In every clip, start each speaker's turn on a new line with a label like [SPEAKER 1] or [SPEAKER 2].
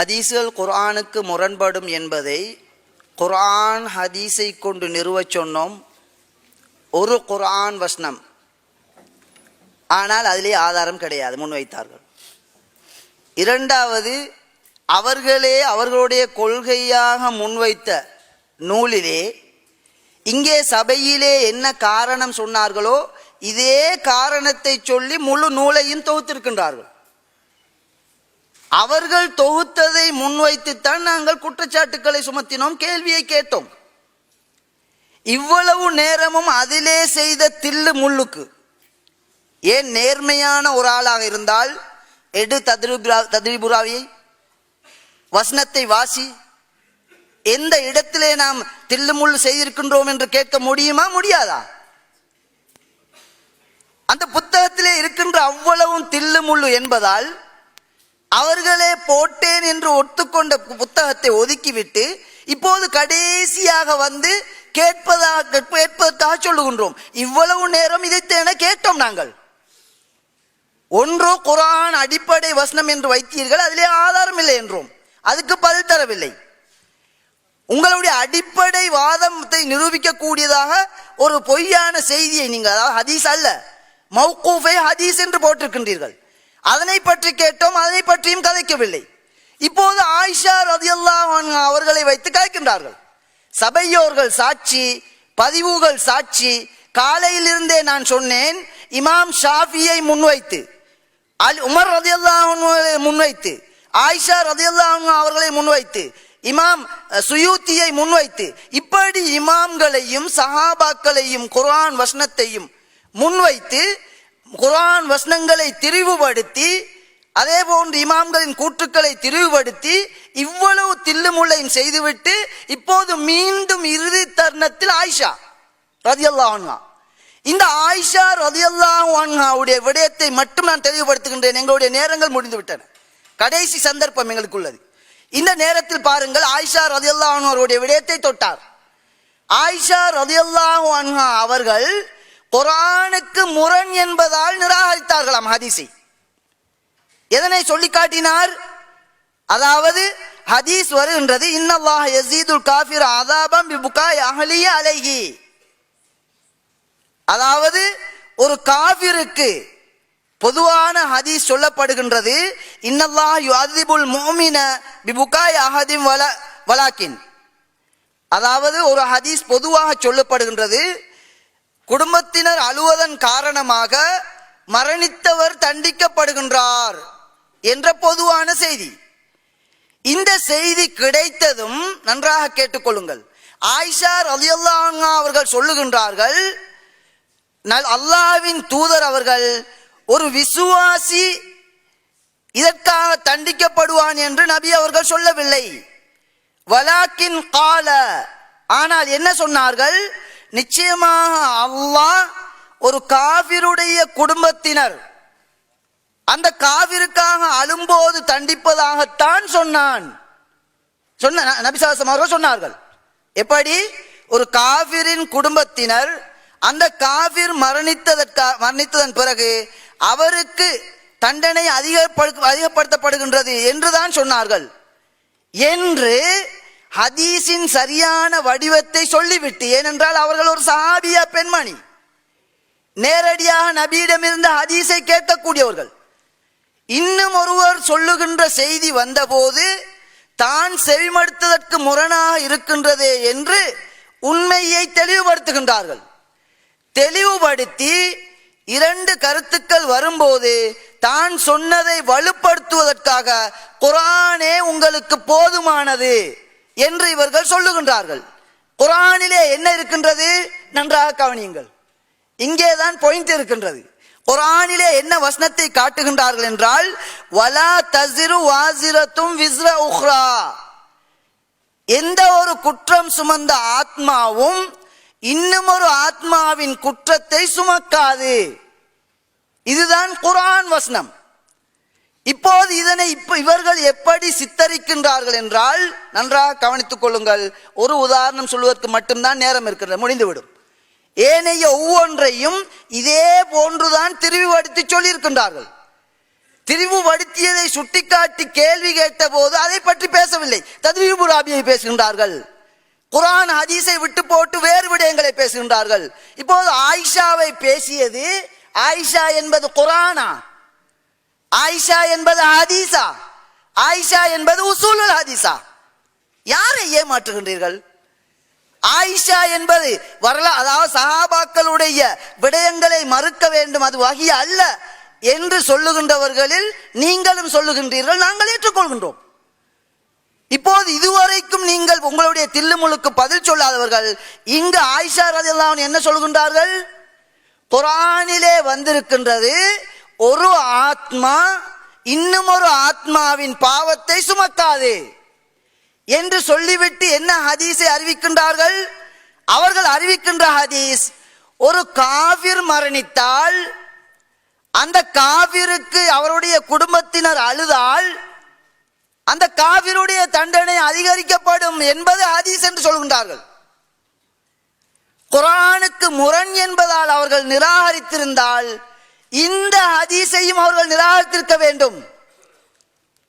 [SPEAKER 1] ஹதீஸ்கள் குர்ஆனுக்கு முரண்படும் என்பதை குர்ஆன் ஹதீஸை கொண்டு நிறுவச் சொன்னோம். ஒரு குர்ஆன் வசனம். ஆனால் அதிலே ஆதாரம் கிடையாது முன்வைத்தார்கள் இரண்டாவது அவர்களே அவர்களுடைய கொள்கையாக முன்வைத்த நூலிலே இங்கே சபையிலே என்ன காரணம் சொன்னார்களோ இதே காரணத்தை சொல்லி முழு நூலையும் தொகுத்திருக்கின்றார்கள். அவர்கள் தொகுத்ததை முன்வைத்துத்தான் நாங்கள் குற்றச்சாட்டுக்களை சுமத்தினோம் கேள்வியை கேட்டோம். இவ்வளவு நேரமும் அதிலே செய்த தில்லு முள்ளுக்கு ஏன் நேர்மையான ஒரு ஆளாக இருந்தால் எடு தத்ரிபுரா தத்ரிபுராவியை வசனத்தை வாசி எந்த இடத்திலே நாம் தில்லுமுள்ளு செய்திருக்கின்றோம் என்று கேட்க முடியுமா முடியாதா? அந்த புத்தகத்திலே இருக்கின்ற அவ்வளவும் தில்லுமுள்ளு என்பதால் அவர்களே போட்டேன் என்று ஒத்துக்கொண்ட புத்தகத்தை ஒதுக்கிவிட்டு இப்போது கடைசியாக வந்து கேட்பதாக கேட்பதற்காக சொல்லுகின்றோம். இவ்வளவு நேரம் இதைத்தேன கேட்டோம் நாங்கள். ஒன்றோ குரான் அடிப்படை வசனம் என்று வைத்தீர்கள் அதிலே ஆதாரம் இல்லை என்றோம். அதுக்கு பதில் தரவில்லை. உங்களுடைய அடிப்படை வாதத்தை நிரூபிக்கக்கூடியதாக ஒரு பொய்யான செய்தியை நீங்கள் அதாவது ஹதீஸ் அல்ல மௌகூஃபை ஹதீஸ் என்று போட்டிருக்கின்றீர்கள். அதனை பற்றி கேட்டோம் அதனை பற்றியும் கதைக்கவில்லை. இப்போது ஆயிஷா ரதியல்லா அவர்களை வைத்து கதைக்கின்றார்கள். சபையோர்கள் சாட்சி பதிவுகள் சாட்சி காலையிலிருந்தே நான் சொன்னேன் இமாம் ஷாஃபியை முன்வைத்து அல் உமர் ரதியல்லா முன்வைத்து ஆயிஷா ரதியல்லா அவர்களை முன்வைத்து இமாம் சுயூத்தியை முன்வைத்து இப்படி இமாம்களையும் சஹாபாக்களையும் குர்ஆன் வசனத்தையும் முன்வைத்து குரான் வசனங்களை திரிவுபடுத்தி அதே போன்று இமாம்களின் கூற்றுக்களை திரிவுபடுத்தி இவ்வளவு தில்லுமுள்ளையும் செய்துவிட்டு இப்போது மீண்டும் இறுதி தருணத்தில் ஆயிஷா ரதியல்லா அன்ஹா. இந்த ஆயிஷா ரதியல்லாஹு அன்ஹாவுடைய விடயத்தை மட்டும் நான் தெளிவுபடுத்துகின்றேன். எங்களுடைய நேரங்கள் முடிந்து விட்டன கடைசி சந்தர்ப்பம் எங்களுக்கு உள்ளது. இந்த நேரத்தில் பாருங்கள் ஆயிஷா ரதியல்லா அன்ஹா அவருடைய விடயத்தை தொட்டார். ஆயிஷா ரதியல்லா அன்ஹா அவர்கள் குரானுக்கு முரண் என்பதால் நிராகரித்தார்களாம் ஹதீஸை. எதனை சொல்லி காட்டினார் அதாவது ஹதீஸ் வருகின்றது இன்னல்லாஹ் யசீதுல் காஃபிர் அதாபம் பிபுகாய் அகலிய அலைகி அதாவது ஒரு காபிருக்கு பொதுவான ஹதீஸ் சொல்லப்படுகின்றது இன்னல்லாஹ் யுஅதிபுல் முஃமின பிபுகாய் அஹதிம் வல வலாக்கின். அதாவது ஒரு ஹதீஸ் பொதுவாக சொல்லப்படுகின்றது குடும்பத்தினர் அழுவதன் காரணமாக மரணித்தவர் தண்டிக்கப்படுகின்றார் என்ற பொதுவான செய்தி. இந்த செய்தி கிடைத்ததும் நன்றாக கேட்டுக்கொள்ளுங்கள். ஆயிஷா ரலியல்லாஹு அவர்கள் சொல்லுகின்றார்கள் நல் அல்லாஹ்வின் தூதர் அவர்கள் ஒரு விசுவாசி இதற்காக தண்டிக்கப்படுவான் என்று நபி அவர்கள் சொல்லவில்லை. வலாக்கின் கால. ஆனால் என்ன சொன்னார்கள்? நிச்சயமாக அல்லாஹ் ஒரு காவிருடைய குடும்பத்தினர். அந்த காவிருக்காக அழும்போது தண்டிப்பதாகத்தான் சொன்னான். சொன்ன நபிசாசம் அவர்கள் சொன்னார்கள். எப்படி? ஒரு காவிரின் குடும்பத்தினர் அந்த காவிர் மரணித்ததற்கா மரணித்ததன் பிறகு அவருக்கு தண்டனை அதிகப்படு அதிகப்படுத்தப்படுகின்றது என்றுதான் சொன்னார்கள். என்று ஹதீஸின் சரியான வடிவத்தை சொல்லிவிட்டு ஏனென்றால் அவர்கள் ஒரு சஹாபியா பெண்மணி. நேரடியாக நபியிடமிருந்து ஹதீஸை கேட்கக்கூடியவர்கள். இன்னும் ஒருவர் சொல்லுகின்ற செய்தி வந்தபோது தான் செவிமடுத்ததற்கு முரணாக இருக்கின்றதே என்று உண்மையை தெளிவுபடுத்துகின்றார்கள். தெளிவுபடுத்தி இரண்டு கருத்துக்கள் வரும்போது தான் சொன்னதை வலுப்படுத்துவதற்காக குரானே உங்களுக்கு போதுமானது. என்று இவர்கள் சொல்லுகின்றார்கள். குரானிலே என்ன இருக்கின்றது? நன்றாக கவனியுங்கள். இங்கேதான் பாயிண்ட் இருக்கின்றது. குரானிலே என்ன வசனத்தை காட்டுகின்றார்கள் என்றால் வலா தசிரு வாசிரத்தும் விஸ்ர உஹ்ரா. எந்த ஒரு குற்றம் சுமந்த ஆத்மாவும் இன்னும் ஒரு ஆத்மாவின் குற்றத்தை சுமக்காது. இதுதான் குரான் வசனம். இப்போது இதனை இப்ப இவர்கள் எப்படி சித்தரிக்கின்றார்கள் என்றால் நன்றாக கவனித்துக் கொள்ளுங்கள். ஒரு உதாரணம் சொல்வதற்கு மட்டும்தான் நேரம் இருக்கிறது முடிந்துவிடும். ஏனைய ஒவ்வொன்றையும் இதே போன்றுதான் திரிவுபடுத்தி சொல்லியிருக்கின்றார்கள். திரிவுபடுத்தியதை சுட்டிக்காட்டி கேள்வி கேட்ட போது அதை பற்றி பேசவில்லை. தத்ரீபுராபியை பேசுகின்றார்கள். குரான் ஹதீஸை விட்டு போட்டு வேறு விடயங்களை பேசுகின்றார்கள். இப்போது ஆயிஷாவை பேசியது ஆயிஷா என்பது குரானா? ஆயிஷா என்பது ஹதீசா. ஆயிஷா என்பது உசூலுல் ஹதீசா. யாரை ஏமாற்றுகின்றீர்கள்? ஆயிஷா என்பது வரலா அதாவது சஹாபாக்களுடைய விடயங்களை மறுக்க வேண்டும் அது வகி அல்ல என்று சொல்லுகின்றவர்களில் நீங்களும் சொல்லுகின்றீர்கள் நாங்கள் ஏற்றுக்கொள்கின்றோம். இப்போது இதுவரைக்கும் நீங்கள் உங்களுடைய தில்லுமுழுக்கு பதில் சொல்லாதவர்கள் இங்கு ஆயிஷா ரதியல்லாஹு என்ன சொல்கின்றார்கள்? குரானிலே வந்திருக்கின்றது ஒரு ஆத்மா இன்னும் ஒரு ஆத்மாவின் பாவத்தை சுமக்காது. என்று சொல்லிவிட்டு என்ன ஹதீஸை அறிவிக்கின்றார்கள்? அவர்கள் அறிவிக்கின்ற ஹதீஸ் ஒரு காவிர் மரணித்தால் அந்த காவிருக்கு அவருடைய குடும்பத்தினர் அழுதால் அந்த காவிருடைய தண்டனை அதிகரிக்கப்படும் என்பது ஹதீஸ் என்று சொல்கின்றார்கள். குரானுக்கு முரண் என்பதால் அவர்கள் நிராகரித்திருந்தால் இந்த ஹதீஸையும் அவர்கள் நிராகரித்திருக்க வேண்டும்.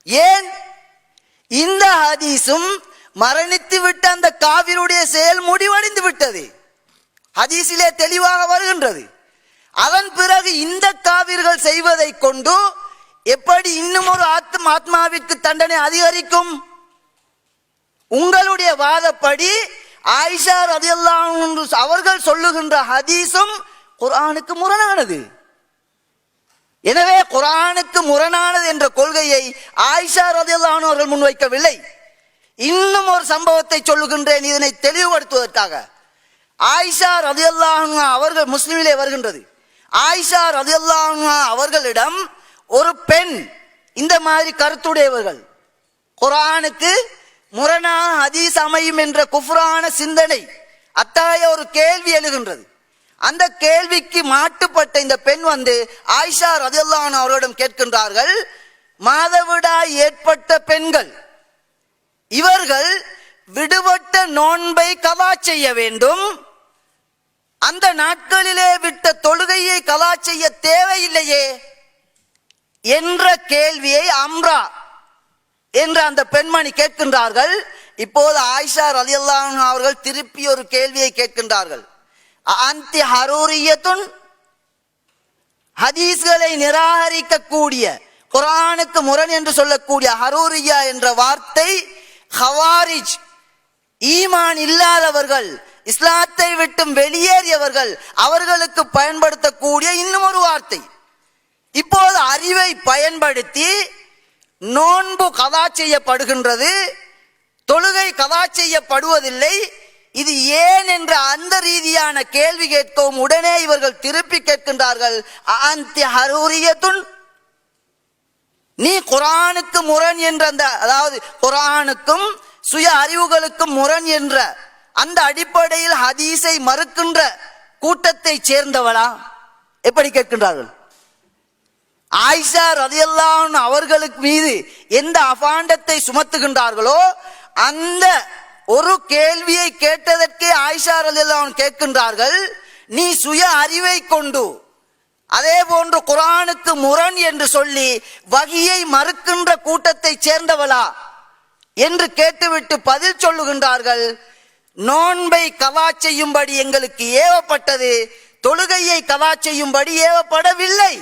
[SPEAKER 1] ஏன்? இந்த ஹதீஸும் மரணித்து விட்ட அந்த காவிருடைய செயல் முடிவடைந்து விட்டது. ஹதீஸிலே தெளிவாக வருகின்றது. அதன் பிறகு இந்த காவிர்கள் செய்வதை கொண்டு எப்படி இன்னும் ஒரு ஆத்ம ஆத்மாவிற்கு தண்டனை அதிகரிக்கும்? உங்களுடைய வாதப்படி ஆயிஷா ரதியல்லாஹு அவர்கள் சொல்லுகின்ற ஹதீஸும் குர்ஆனுக்கு முரணானது. எனவே குரானுக்கு முரணானது என்ற கொள்கையை ஆயிஷா ரதியல்லாஹு அவர்கள் முன்வைக்கவில்லை. இன்னும் ஒரு சம்பவத்தை சொல்லுகின்றேன் இதனை தெளிவுபடுத்துவதற்காக. ஆயிஷா ரதியல்லாஹு அவர்கள் முஸ்லிமிலே வருகின்றது. ஆயிஷா ரதியல்லாஹு அவர்களிடம் ஒரு பெண் இந்த மாதிரி கருத்துடையவர்கள் குரானுக்கு முரணா ஹதீஸ் அமையும் என்ற குஃப்ரான சிந்தனை அத்தகைய ஒரு கேள்வி எழுகின்றது. அந்த கேள்விக்கு மாட்டுப்பட்ட இந்த பெண் வந்து ஆயிஷா ரதியல்லான் அவர்களிடம் கேட்கின்றார்கள் மாதவிடாய் ஏற்பட்ட பெண்கள் இவர்கள் விடுபட்ட நோன்பை கலா செய்ய வேண்டும். அந்த நாட்களிலே விட்ட தொழுகையை கலா செய்ய தேவையில்லையே என்ற கேள்வியை அம்ரா என்று அந்த பெண்மணி கேட்கின்றார்கள். இப்போது ஆயிஷா ரலியல்லாஹு அவர்கள் திருப்பி ஒரு கேள்வியை கேட்கின்றார்கள். அந்தி ஹரூரியத்துன் ஹதீஸ்களை நிராகரிக்கக்கூடிய குரானுக்கு முரண் என்று சொல்லக்கூடிய ஹரூரியா என்ற வார்த்தை ஹவாரிஜ் ஈமான் இல்லாதவர்கள் இஸ்லாத்தை விட்டும் வெளியேறியவர்கள் அவர்களுக்கு பயன்படுத்தக்கூடிய இன்னும் ஒரு வார்த்தை. இப்போது அறிவை பயன்படுத்தி நோன்பு கதா செய்யப்படுகின்றது தொழுகை கதா செய்யப்படுவதில்லை இது ஏன் என்ற அந்த ரீதியான கேள்வி கேட்கவும் உடனே இவர்கள் திருப்பி கேட்கின்றார்கள். அந்தி ஹரூரியத்துன். நீ குரானுக்கு முரண் என்ற அந்த அதாவது குரானுக்கும் சுய அறிவுகளுக்கும் முரண் என்ற அந்த அடிப்படையில் ஹதீஸை மறுக்கின்ற கூட்டத்தை சேர்ந்தவளா? எப்படி கேட்கின்றார்கள்? ஆயிஷா ரதியல்லான் அவர்களுக்கு மீது எந்த அபாண்டத்தை சுமத்துகின்றார்களோ அந்த ஒரு கேள்வியை கேட்டதற்கே ஆயிஷா அவன் கேட்கின்றார்கள் நீ சுய அறிவை கொண்டு அதே போன்று குரானுக்கு முரண் என்று சொல்லி வகியை மறுக்கின்ற கூட்டத்தை சேர்ந்தவளா? என்று கேட்டுவிட்டு பதில் சொல்லுகின்றார்கள் நோன்பை கவா செய்யும்படி எங்களுக்கு ஏவப்பட்டது தொழுகையை கவா செய்யும்படி ஏவப்படவில்லை.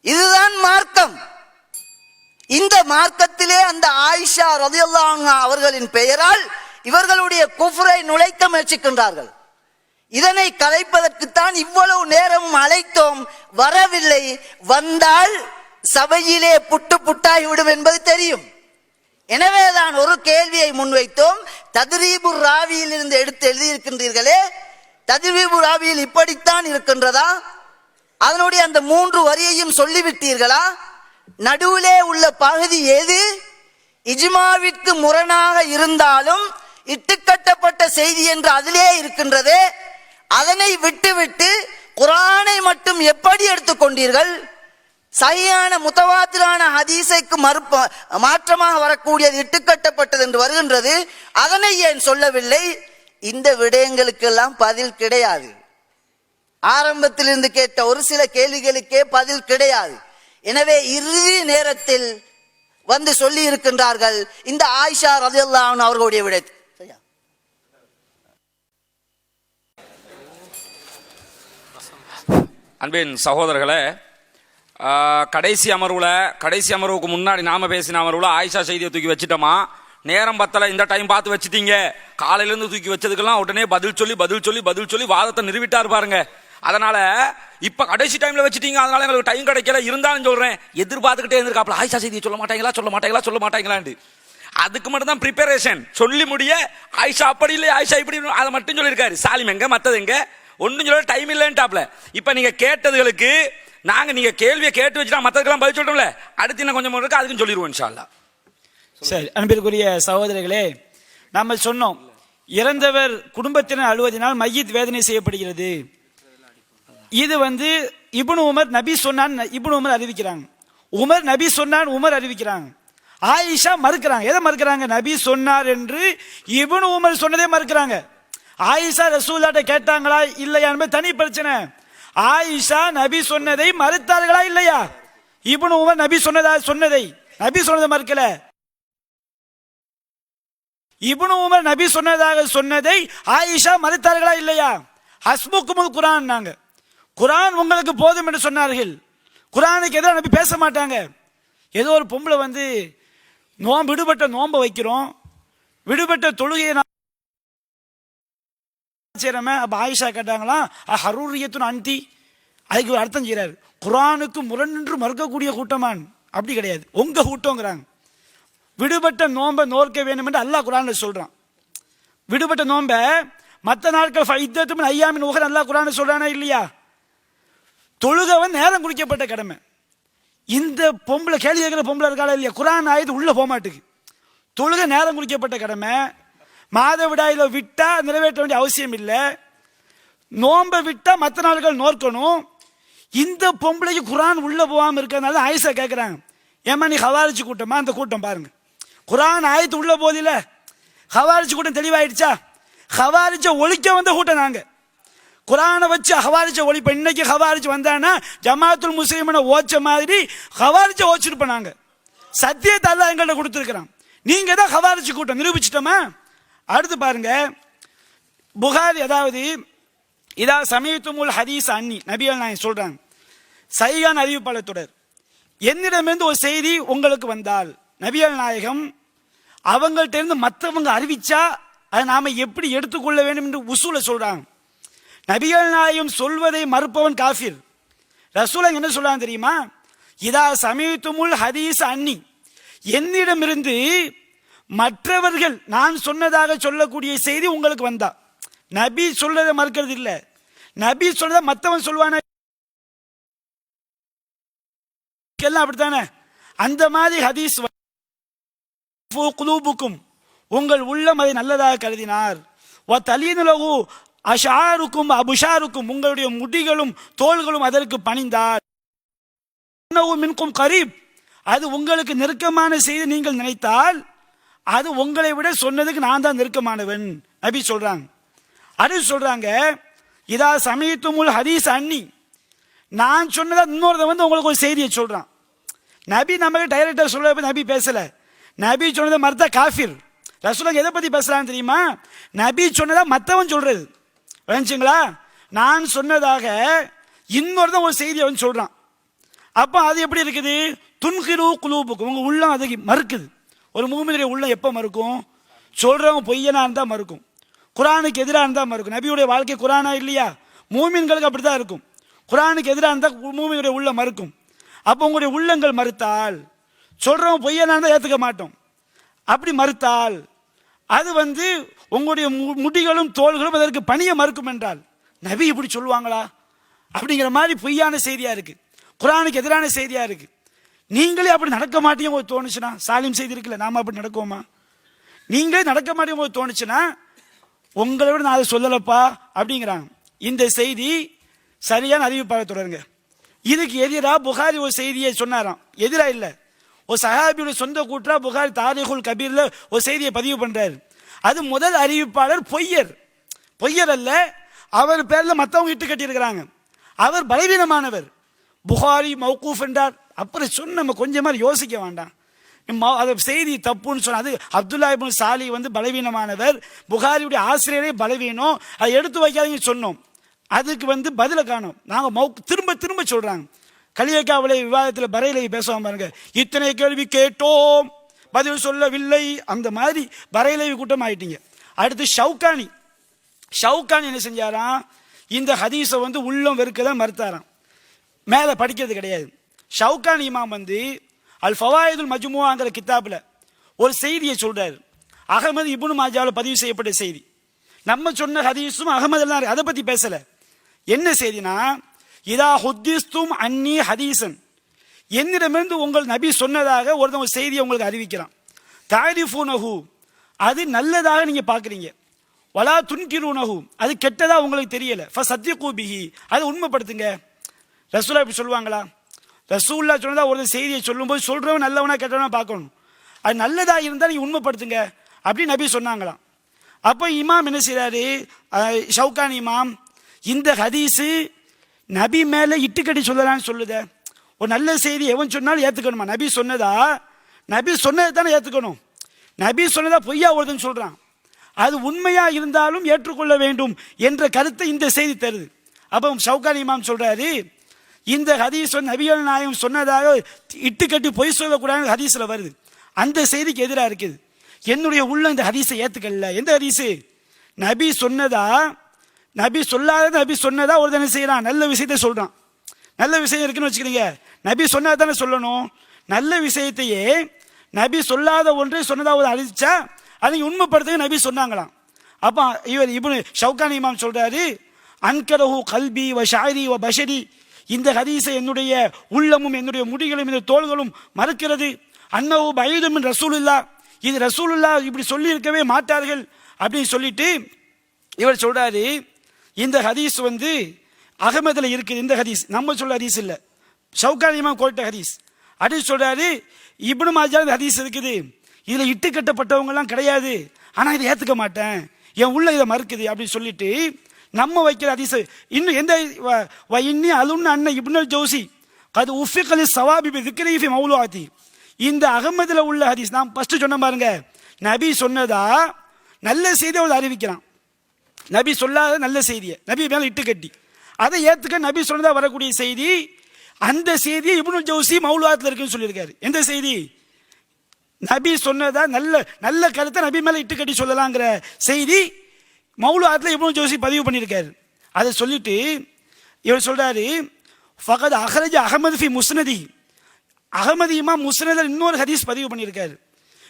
[SPEAKER 1] இதுதான் மார்க்கம். இந்த மார்க்கத்திலே அந்த ஆயிஷா ரதியுல்லாங்க அவர்களின் பெயரால் இவர்களுடைய குஃப்ரை நுழைக்க முயற்சிக்கின்றார்கள். இதனை கலைப்பதற்குத்தான் இவ்வளவு நேரம் அழைத்தோம். வரவில்லை. வந்தால் சபையிலே புட்டு புட்டாகிவிடும் என்பது தெரியும். எனவேதான் ஒரு கேள்வியை முன்வைத்தோம். தத்ரீபுர் ராவியில் இருந்து எடுத்து எழுதியிருக்கின்றீர்களே. தத்ரீபுர் ராவியில் இப்படித்தான் இருக்கின்றதா? அதனுடைய அந்த மூன்று வரியையும் சொல்லிவிட்டீர்களா? நடுவிலே உள்ள பகுதி எது? இஜ்மாவிற்கு முரணாக இருந்தாலும் இட்டுக்கட்டப்பட்ட செய்தி என்று அதிலே இருக்கின்றதே. அதனை விட்டுவிட்டு குரானை மட்டும் எப்படி எடுத்துக்கொண்டீர்கள் சரியான முத்தவாத்திரான ஹதீஸைக்கு மறுப்ப மாற்றமாக வரக்கூடியது இட்டுக்கட்டப்பட்டது என்று வருகின்றது. அதனை ஏன் சொல்லவில்லை? இந்த விடயங்களுக்கெல்லாம் பதில் கிடையாது. ஆரம்பத்திலிருந்து கேட்ட ஒரு சில கேள்விகளுக்கே பதில் கிடையாது. எனவே இறுதி நேரத்தில் வந்து சொல்லி இருக்கின்றார்கள் இந்த ஆயிஷா ரதியுல்லாஹு அவர்களுடைய விடை. சரியா?
[SPEAKER 2] அன்பின் சகோதரர்களே கடைசி அமர்வில் கடைசி அமர்வுக்கு முன்னாடி நாம பேசின அமர்வில் ஆயிஷா செய்தியை தூக்கி வச்சுட்டோமா? நேரம் பத்தலை இந்த டைம் பார்த்து வச்சுட்டீங்க. காலையிலேருந்து தூக்கி வச்சதுக்கெல்லாம் உடனே பதில் சொல்லி பதில் சொல்லி பதில் சொல்லி வாதத்தை நிறுவிட்டார் பாருங்க. அதனால இப்ப கடைசி டைம்ல வச்சுட்டீங்க அதனால எங்களுக்கு டைம் கிடைக்கல இருந்தாலும் சொல்றேன். எதிர்பார்த்துக்கிட்டே இருந்திருக்காப்ல. ஆயிஷா செய்தி சொல்ல மாட்டாங்களா சொல்ல மாட்டாங்களா சொல்ல மாட்டாங்களான்னு அதுக்கு மட்டும் தான் ப்ரிப்பரேஷன் சொல்லி முடிய ஆயிஷா அப்படி இல்லை ஆயிஷா இப்படி அதை மட்டும் சொல்லியிருக்காரு. சாலிம் எங்க மற்றது எங்க? ஒன்றும் சொல்ல டைம் இல்லைன்ட்டாப்ல. இப்போ நீங்கள் கேட்டதுகளுக்கு நாங்கள் நீங்கள் கேள்வியை கேட்டு வச்சுட்டா மற்றதுக்கெல்லாம் பதில் சொல்லிட்டோம்ல அடுத்து இன்னும் கொஞ்சம் இருக்கு அதுக்கும் சொல்லிடுவோம் இன்ஷா
[SPEAKER 3] சரி அன்பிற்குரிய சகோதரர்களே நம்ம சொன்னோம் இறந்தவர் குடும்பத்தினர் அழுவதினால் மையத் வேதனை செய்யப்படுகிறது. இது வந்து இபுன் உமர் நபி சொன்னான் இபுன் உமர் அறிவிக்கிறாங்க. உமர் நபி சொன்னான் உமர் அறிவிக்கிறாங்க. ஆயிஷா மறுக்கிறாங்க. எதை மறுக்கிறாங்க? நபி சொன்னார் என்று இபுன் உமர் சொன்னதே மறுக்கிறாங்க. ஆயிஷா ரசூல்லாட்ட கேட்டாங்களா? இல்லையா? என்பது தனி பிரச்சனை. ஆயிஷா நபி சொன்னதை மறுத்தார்களா? இல்லையா? இபுன் உமர் நபி சொன்னதா? சொன்னதை. நபி சொன்னதை மறுக்கல. இபுன் உமர் நபி சொன்னதாக சொன்னதை ஆயிஷா மறுத்தார்களா? இல்லையா? ஹஸ்முக்குமுல் குரான் நாங்கள் குரான் உங்களுக்கு போதும் என்று சொன்னார்கள். குரானுக்கு எதிராக நம்பி பேச மாட்டாங்க. ஏதோ ஒரு பொம்பளை வந்து நோம்பு விடுபட்ட நோன்பை வைக்கிறோம். விடுபட்ட தொழுகையை நான் செய்யறமே. அப்போ ஆயிஷா கேட்டாங்களாம் ஹரூரியத்துன் அந்தி அதுக்கு ஒரு அர்த்தம் செய்கிறார் குரானுக்கு முரண்டு மறுக்கக்கூடிய கூட்டமான். அப்படி கிடையாது. உங்க கூட்டங்கிறாங்க. விடுபட்ட நோன்பை நோர்க்க வேணும் என்று அல்லாஹ் குரானில் சொல்கிறான் விடுபட்ட நோன்பை மற்ற நாட்கள் ஐயாமின் உகர் அல்லாஹ் குரான் சொல்கிறானே இல்லையா? தொழுகவன் நேரம் குறிக்கப்பட்ட கடமை. இந்த பொம்பளை கேள்வி கேட்குற பொம்பளை இருக்காளா இல்லையா? குரான் ஆயுது உள்ள போக மாட்டுக்கு. தொழுகை நேரம் குறிக்கப்பட்ட கடமை. மாதவிடாயில விட்டா நிறைவேற்ற வேண்டிய அவசியம் இல்லை. நோன்பை விட்டா மற்ற நாள்கள் நோக்கணும் இந்த பொம்பளைக்கு குரான் உள்ள போகாம இருக்கிறதுனால தான் ஆயிஷா கேட்குறாங்க ஏமா நீ ஹவாரிச்சு கூட்டமா? அந்த கூட்டம் பாருங்க. குரான் ஆயத்து உள்ள போதில்ல ஹவாரிச்சு கூட்டம் தெளிவாயிடுச்சா? ஹவாரிச்ச ஒழிக்க வந்த கூட்டம் நாங்கள் குரானை வச்சு ஹவாரிச்ச ஒழிப்ப இன்னைக்கு ஹவாரிச்சு வந்தான்னா ஜமாத்துல் முஸ்லீமனை ஓச்ச மாதிரி ஹவாரிச்ச ஓச்சிருப்ப நாங்க சத்தியத்தை அல்லாஹ் எங்கள்ட்ட கொடுத்துருக்குறான். நீங்க தான் ஹவாரிச்சு கூட்டம் நிரூபிச்சிட்டோமா? அடுத்து பாருங்க. புகாரி அதாவது இதா சமயத்துமுல் ஹதீஸ் அன்னி நபிகள் நான் சொல்கிறாங்க சைகான் அறிவிப்பாளர். தொடர் என்னிடமிருந்து ஒரு செய்தி உங்களுக்கு வந்தால் நபியல் நாயகம் அவங்கள்ட்ட இருந்து மற்றவங்க அறிவிச்சா அதை நாம எப்படி எடுத்துக்கொள்ள வேண்டும் என்று உசூலை சொல்றாங்க. நபிகள் நாயும் சொல்வதை மறுப்பவன் காஃபிர். ரசூலன் என்ன சொல்றான் தெரியுமா? இதா சமயத்துமுல் ஹதீஸ் அன்னி. என்னிடமிருந்து மற்றவர்கள் நான் சொன்னதாக சொல்லக்கூடிய செய்தி உங்களுக்கு வந்தா. நபி சொல்றதை மறுக்கிறது இல்லை. நபி சொல்றத மற்றவன் சொல்வான? எல்லாம் அப்படித்தானே? அந்த மாதிரி ஹதீஸ் குலூபுக்கும் உங்கள் உள்ளம் அதை நல்லதாக கருதினார். வ தலீனுலகு அஷாருக்கும் அபுஷாருக்கும் உங்களுடைய முடிகளும் தோள்களும் அதற்கு பணிந்தார். மின்கும் கரீப். அது உங்களுக்கு நெருக்கமான செய்தி நீங்கள் நினைத்தால் அது உங்களை விட சொன்னதுக்கு நான் தான் நெருக்கமானவன். நபி சொல்றாங்க. அடுத்து சொல்றாங்க இதா சமயத்துமுல் ஹதீஸ் அன்னி. நான் சொன்னதா இன்னொருத்த வந்து உங்களுக்கு ஒரு செய்தியை சொல்றான். நபி நமக்கு டைரக்டர் சொல்ல நபி பேசல. நபி சொன்னதை மறுத்தா காஃபிர். ரசூலுங்க எதை பத்தி பேசுறான்னு தெரியுமா? நபி சொன்னதா மத்தவன் சொல்றது. விளைஞ்சுங்களா நான் சொன்னதாக இன்னொருதான் ஒரு செய்தியை வந்து சொல்கிறான் அப்போ அது எப்படி இருக்குது? துன்கிரு குலூபுக்கு உங்கள் உள்ளம் அதை மறுக்குது. ஒரு மூமினுடைய உள்ளம் எப்போ மறுக்கும்? சொல்கிறவங்க பொய்யனாக இருந்தால் மறுக்கும். குரானுக்கு எதிராக இருந்தால் மறுக்கும். நபியுடைய வாழ்க்கை குரானா இல்லையா? மூமின்களுக்கு அப்படி தான் இருக்கும். குரானுக்கு எதிராக இருந்தால் மூமினுடைய உள்ளம் மறுக்கும். அப்போ உங்களுடைய உள்ளங்கள் மறுத்தால் சொல்கிறவங்க பொய்யனா இருந்தால் ஏற்றுக்க மாட்டோம். அப்படி மறுத்தால் அது வந்து உங்களுடைய மு- முடிகளும் தோள்களும் அதற்கு பணிய மறுக்கும் என்றால் நபி இப்படி சொல்லுவாங்களா? அப்படிங்கிற மாதிரி பொய்யான செய்தியா இருக்கு. குரானுக்கு எதிரான செய்தியா இருக்கு. நீங்களே அப்படி நடக்க மாட்டீங்க உங்களுக்கு தோணுச்சுன்னா சாலிம் செய்தி இருக்குல்ல நாம அப்படி நடக்குவோமா? நீங்களே நடக்க மாட்டீங்க உங்களுக்கு தோணுச்சுன்னா உங்களை விட நான் அதை சொல்லலப்பா அப்படிங்கிறாங்க. இந்த செய்தி சரியான அறிவிப்பாக தொடருங்க. இதுக்கு எதிராக புகாரி ஒரு செய்தியை சொன்னாராம். எதிராக இல்லை. ஒரு சஹாபியோட சொந்த கூட்டா புகாரி தாரிகுல் கபீரில் ஒரு செய்தியை பதிவு பண்ணுறாரு அது முதல் அறிவிப்பாளர் பொய்யர். பொய்யர் அல்ல அவர் பேரில் மற்றவங்க இட்டு கட்டியிருக்கிறாங்க. அவர் பலவீனமானவர். புகாரி மௌகூஃப் என்றார். அப்புறம் சொன்ன நம்ம கொஞ்சமா யோசிக்க வேண்டாம். அது செய்தி தப்புன்னு சொன்னா அது அப்துல்லா இபின் சாலி வந்து பலவீனமானவர். புகாரியுடைய ஆசிரியரே பலவீனம். அதை எடுத்து வைக்காதீங்க சொன்னோம். அதுக்கு வந்து பதிலை காணும். நாங்கள் மௌ- திரும்ப திரும்ப சொல்றாங்க. கலியக்காவிலே விவாதத்தில் பரையிலே பேசுவாங்க பாருங்க. இத்தனை கேள்வி கேட்டோம். பதில் சொல்லவில்லை. அந்த மாதிரி பறையிலை கூட்டம் ஆயிட்டீங்க அடுத்து ஷவுகானி. ஷவுகானி என்ன செஞ்சாராம் இந்த ஹதீஸை வந்து உள்ளம் வெறுக்கதான் மறுத்தாராம். மேலே படிக்கிறது கிடையாது. ஷவுகான் இமாம் வந்து அல் ஃபவாயிதுல் மஜ்முவாங்கிற கித்தாப்பில் ஒரு செய்தியை சொல்கிறார் அகமது இபுனு மாஜாவில் பதிவு செய்யப்பட்ட செய்தி. நம்ம சொன்ன ஹதீஸும் அகமது எல்லாம் அதை பற்றி பேசலை. என்ன செய்தினா இதா ஹுத்திஸ்தும் அன்னி ஹதீசன் என்னிடமிருந்து உங்கள் நபி சொன்னதாக ஒருத்தன் ஒரு செய்தியை உங்களுக்கு அறிவிக்கிறான். தாரிஃபூனஹு அது நல்லதாக நீங்கள் பார்க்குறீங்க. வலா துன்கிரூனஹு அது கெட்டதாக உங்களுக்கு தெரியலை. ஃப சத்தியகூ பிஹி அதை உண்மைப்படுத்துங்க. ரசூலா இப்படி சொல்லுவாங்களா? ரசூல்லா சொன்னதா ஒரு செய்தியை சொல்லும்போது சொல்கிறவன் நல்லவனா கெட்டவனா பார்க்கணும். அது நல்லதாக இருந்தால் நீங்கள் உண்மைப்படுத்துங்க அப்படி நபி சொன்னாங்களாம். அப்போ இமாம் என்ன செய்கிறாரு ஷவுகான் இமாம் இந்த ஹதீஸு நபி மேலே இட்டுக்கட்டி சொல்லலாம்னு சொல்லுதே. ஒரு நல்ல செய்தி எவன் சொன்னாலும் ஏற்றுக்கணுமா நபி சொன்னதா? நபி சொன்னதை தானே ஏற்றுக்கணும் நபி சொன்னதா பொய்யா வருதுன்னு சொல்கிறான் அது உண்மையாக இருந்தாலும் ஏற்றுக்கொள்ள வேண்டும் என்ற கருத்தை இந்த செய்தி தருது. அப்போ ஷவுகான் இமாம் சொல்கிறாரு இந்த ஹதீஸ் வந்து நபிகள் நாயகம் சொன்னதாக இட்டுக்கட்டி பொய் சொல்லக்கூடாதுன்னு ஹதீஸில் வருது. அந்த செய்திக்கு எதிராக இருக்குது. என்னுடைய உள்ள இந்த ஹதீஸை ஏற்றுக்கல எந்த ஹதீஸு? நபி சொன்னதா? நபி சொல்லாத நபி சொன்னதா? ஒரு தடவை செய்கிறான் நல்ல விஷயத்தை சொல்கிறான் நல்ல விஷயம் இருக்குன்னு வச்சுக்கிறீங்க நபி சொன்னா தானே சொல்லணும். நல்ல விஷயத்தையே நபி சொல்லாத ஒன்றை சொன்னதாக அறிவிச்சா அதை உண்மைப்படுத்த நபி சொன்னாங்களாம். அப்போ இவர் இப்னு ஷவுகான் இமாம் சொல்கிறாரு அன்கரஹு கல்பி வ ஷாரி வ பஷரி. இந்த ஹதீஸை என்னுடைய உள்ளமும் என்னுடைய முடிகளும் இந்த தோள்களும் மறுக்கிறது. அன்னவு பயதும் ரசூலுல்லா. இது ரசூலுல்லா இப்படி சொல்லியிருக்கவே மாட்டார்கள் அப்படின்னு சொல்லிட்டு இவர் சொல்கிறாரு இந்த ஹதீஸ் வந்து அகமதில் இருக்குது இந்த ஹதீஸ். நம்ம சொல்ல ஹதீஸ் இல்லை. ஷவுகான் இமாம் கோட்ட ஹதீஸ். அப்படின்னு சொல்கிறாரு இப்னு மாஜா இந்த ஹதீஸ் இருக்குது. இதில் இட்டு கட்டப்பட்டவங்கலாம் கிடையாது. ஆனால் இதை ஏற்றுக்க மாட்டேன். என் உள்ள இதை மறுக்குது அப்படின்னு சொல்லிட்டு நம்ம வைக்கிற ஹதீஸ். இன்னும் எந்த வ- வ இன்னி அலுன்னு அண்ணன் இப்னல் ஜோசி. அது உஃபிகலி சவாபி விக்ரீஃபி மௌலுவாத்தி இந்த அகமதில் உள்ள ஹதீஸ் நான் ஃபஸ்ட்டு சொன்ன பாருங்க. நபி சொன்னதா? நல்ல செய்தி அவளை அறிவிக்கிறான். நபி சொல்லாத நல்ல செய்தியை. நபி மேலே இட்டு கட்டி. அதை ஏற்றுக்க நபி சொன்னதாக வரக்கூடிய செய்தி அந்த செய்தியை இப்னுல் ஜவுசி மௌலாத்தில் இருக்குன்னு சொல்லியிருக்காரு. எந்த செய்தி? நபி சொன்னதா நல்ல நல்ல கருத்தை நபி மேலே இட்டு கட்டி சொல்லலாங்கிற செய்தி மௌலாத்தில் இப்னுல் ஜோசி பதிவு பண்ணியிருக்காரு. அதை சொல்லிட்டு இவர் சொல்கிறாரு ஃபகத் அஹரஜ் அகமது ஃபி முஸ்னதி. அகமது இமா முஸ்னதில் இன்னொரு ஹதீஸ் பதிவு பண்ணியிருக்காரு.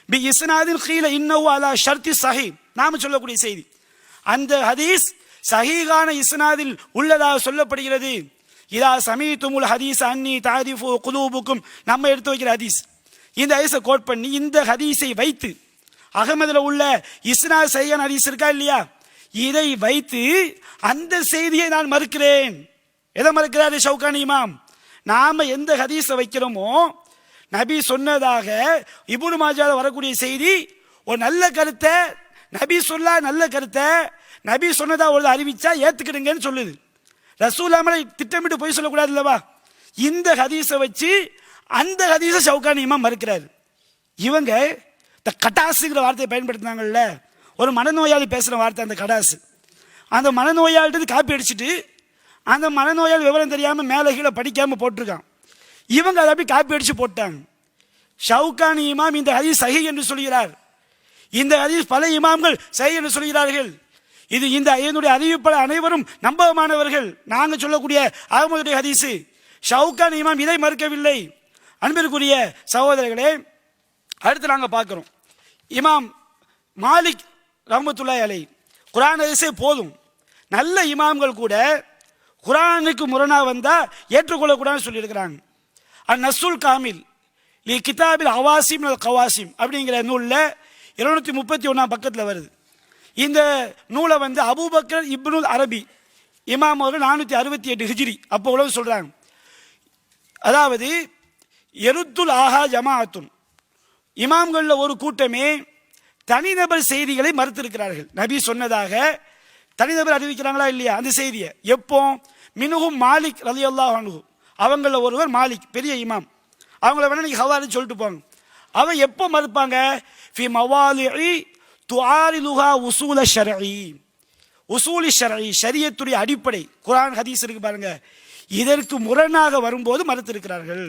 [SPEAKER 3] பி இஸ்னாதின் கீழ இன்னவு அலா ஷர்த்தி சஹி நாம சொல்லக்கூடிய செய்தி. அந்த ஹதீஸ் சஹீகான இஸ்னாதில் உள்ளதாக சொல்லப்படுகிறது. இதா சமீத்துமுல் ஹதீஸ் அன்னி தாரிஃபு குலூபுக்கும். நம்ம எடுத்து வைக்கிற ஹதீஸ். இந்த ஹதீஸை கோட் பண்ணி இந்த ஹதீஸை வைத்து அகமதில் உள்ள இஸ்னா சையான் ஹதீஸ் இருக்கா இல்லையா? இதை வைத்து அந்த செய்தியை நான் மறுக்கிறேன். எதை மறுக்கிறாரு ஷவுகானி இமாம்? நாம எந்த ஹதீஸை வைக்கிறோமோ நபி சொன்னதாக இபுனு மாஜாவில் வரக்கூடிய செய்தி ஒரு நல்ல கருத்தை நபி சொல்லா நல்ல கருத்தை நபி சொன்னதா ஒரு அறிவிச்சா ஏற்றுக்கிடுங்கன்னு சொல்லுது. ரசூலாமலை திட்டமிட்டு போய் சொல்லக்கூடாது இல்லவா இந்த ஹதீஸை வச்சு அந்த ஹதீஸை சவுகானியமாக இமாம் மறுக்கிறாரு. இவங்க இந்த கட்டாசுங்கிற வார்த்தையை பயன்படுத்தினாங்கல்ல? ஒரு மனநோயாளி பேசுகிற வார்த்தை அந்த கடாசு. அந்த மனநோயாளிட்டு காப்பி அடிச்சுட்டு அந்த மனநோயாளி விவரம் தெரியாமல் மேலே கீழே படிக்காமல் போட்டிருக்கான். இவங்க அதை அப்படி காப்பி அடித்து போட்டாங்க. ஷவுகான் இமாம் இந்த ஹதீஸ் சஹி என்று சொல்கிறார். இந்த ஹதீஸ் பல இமாம்கள் சஹி என்று சொல்கிறார்கள். இது இந்த ஐயனுடைய அறிவிப்பாளர் அனைவரும் நம்பகமானவர்கள். நாங்கள் சொல்லக்கூடிய அகமதுடைய ஹதீஸு. ஷவுகான் இமாம் இதை மறுக்கவில்லை. அன்பிற்குரிய சகோதரர்களே அடுத்து நாங்கள் பார்க்குறோம். இமாம் மாலிக் ரஹமத்துல்லாய் அலை குரான் ஹதீஸே போதும். நல்ல இமாம்கள் கூட குரானுக்கு முரணா வந்தால் ஏற்றுக்கொள்ளக்கூடாதுன்னு சொல்லியிருக்கிறாங்க. அந் நசுல் காமில் லி கிதாபில் அவாசிம் அல் கவாசிம் அப்படிங்கிற நூலில் இருநூற்றி முப்பத்தி ஒன்றாம் பக்கத்தில் வருது. இந்த நூலை வந்து அபூபக்கர் இப்னுல் அரபி இமாம் அவர்கள் நானூற்றி அறுபத்தி எட்டு ஹிஜிரி அப்போ உழவு சொல்கிறாங்க அதாவது எருத்துல் ஆஹா ஜமாஅத்துன். இமாம்களில் ஒரு கூட்டமே தனிநபர் செய்திகளை மறுத்திருக்கிறார்கள். நபி சொன்னதாக தனிநபர் அறிவிக்கிறாங்களா இல்லையா? அந்த செய்தியை. எப்போ? மினுகும் மாலிக் ரலி அல்லாஹ் அவங்கள ஒருவர் மாலிக் பெரிய இமாம். அவங்கள வேணா நீங்கள் ஹவாரி சொல்லிட்டு போங்க. அவன் எப்போ மறுப்பாங்க? ஃபி மவாலி துஆரிலுஹா உசூல ஷர்இ உசூலி ஷர்இ ஷரியத்துடைய அடிப்படை. குரான் ஹதீஸ் இருக்கு பாருங்க. இதற்கு முரணாக வரும்போது மறுத்திருக்கிறார்கள்.